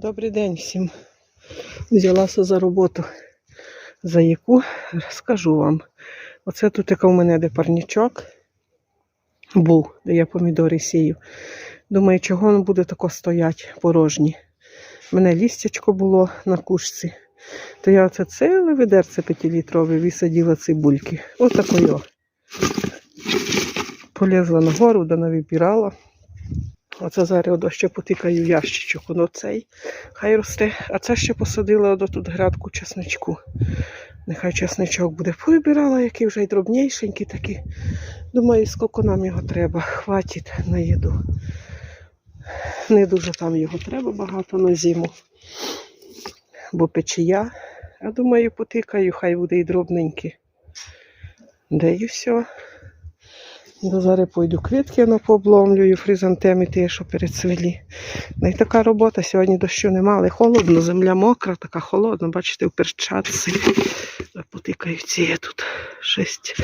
Добрий день всім. Взялася за роботу. За яку скажу вам. Оце тут яка в мене де парнічок був, де я помідори сію. Думаю, чого він буде тако стоять порожні. У мене лістячко було на кушці. То я оце ціле ведерце п'ятилітрове висадила цибульки. Отакої. Полізла нагору, да навибирала. Оце зараз ще потикаю ящичок, воно цей хай росте. А це ще посадила до тут грядку чесничку. Нехай чесничок буде. Повибирала, який вже й дробнішенький такий. Думаю, скільки нам його треба. Хватить на їду. Не дуже там його треба багато на зиму. Бо печія. А думаю, потикаю, хай буде і дробненький. Де і все. До зараз пойду квітки на пообломлюю, фризантеми ті, що перецвілі. Ну і така робота. Сьогодні дощу нема, але холодно, земля мокра, така холодна, бачите, в перчатці. Потикаються ці тут шість